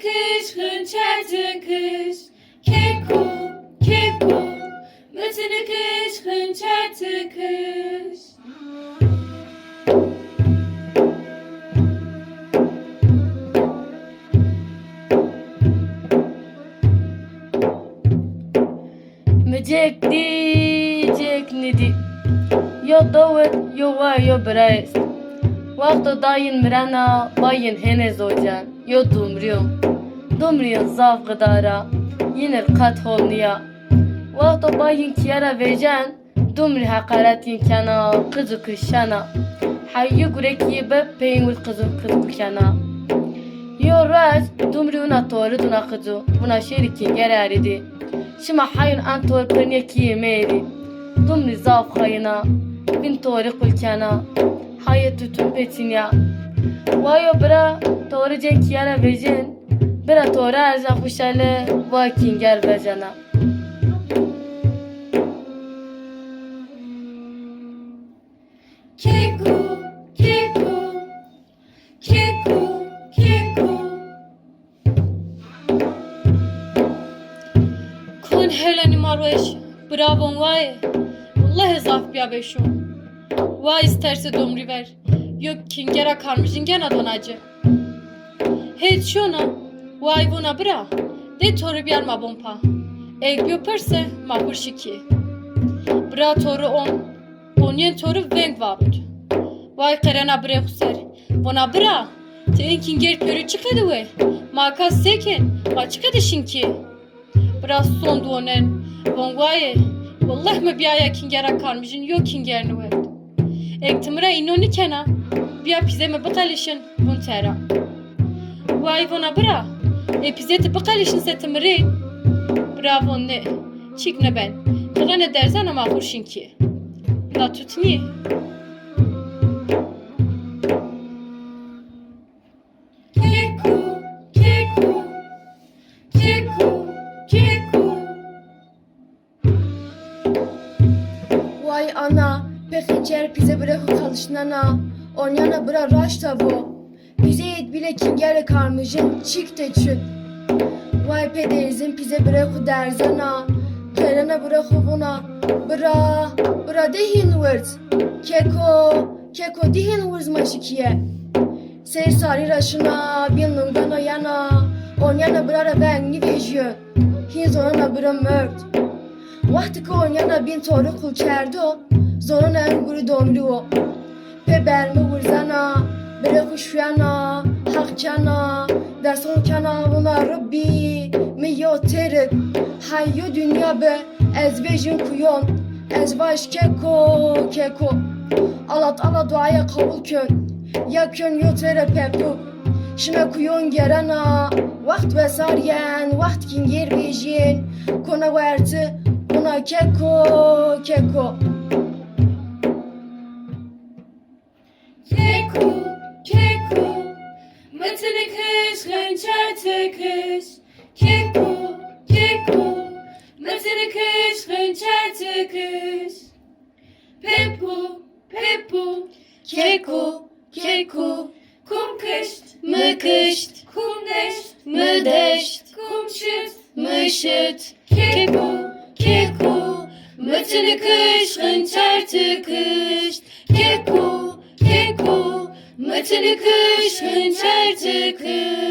kış, hınçertı kış. Keko, keko, götünü kış, hınçertı kış. Mecekdi, ceknidi. Yo dowet, yo wa yo brais. Vakto dayın mirana, bayın henez ocan. Yo dumriyo. Dumriyo zav gıdara. Yinir kat holniya. Vakto bayın kiyara vejan. Dumri hakaretin kana, kızı kışana. Hayyu gureki be peynul kızı kızı kışana. Yo raz, dumri una tori duna kızı. Buna şerikin gereridi. Şima hayın an tor perniye kiye meri. Dumri zav khayna. Bin tori kulkana. Hayat tutun petinya. Wayo bra tori jen kiyara vejen. Bra tori arza kuşale. Wakin ger vejana. Keko, keko, keko, keko. Kon heleni marweş. Bravo vay. Vallahi zaf biya beşo. Vay isterse domri ver. Yok kingera karmışın gena donacı. Hiç şuna. Vay buna bra. De toru biyar ma bompa. Eg bioperse ma hurşiki. Bra toru on. Onyen toru veng vabut. Vay kerena bre huser. Buna bra. Te en kinger körü çıkadı ve. Maka seken. Ma çıkadı şinki. Biraz son duonen. Vongwaye. Vallahi me biaya kingera karmışın yok kinger nuwe. Ektimra inoni kena. Biya pize me bakalışın bun tera. Vay vona bra. E pize te bakalışın setimri. Bravo ne. Çik ne ben. Kıra ne dersen ama hurşin ki. La tutni. Keko, keko, keko, keko. Vay ana, On yana bıra raş tabu. Bize yet bile kim gere karmışın çık de çık. Vay pederizin bize bırakı derzana. Kerana bırakı buna. Bıra, bıra dehin vırt. Keko, keko dehin vırt maşikiye. Ser sari raşına, bin lungan yana. On yana bıra ra bengi vejyo. Hin zorana bıra mört. Vakti ki on yana bin toru kul kerdo. Zorana en guru domlu o. برمه ورزنا بره خوشویانا حق کنا درسون کنا ونا ربی میو ترک حیو دنیا به از ویژن کیون از واش ککو ککو alat ala duaya kabul kön ya kön yo tere peptu Şime kuyon gerana Vakt ve saryen Vakt kin yer vejin Kona verti Buna keko keko Keko, keko, mıtını kış, hınçertı kış. Keko, keko, mıtını kış, hınçertı kış. Pepu, pepu, keko, keko, kum kışt, Mı kışt. kum deşt, Mı deşt. kum şıt, Mışıt. keko, Keko. Mıtını kış. Keko. Keko. Mıtını kış. Hınçertı kış.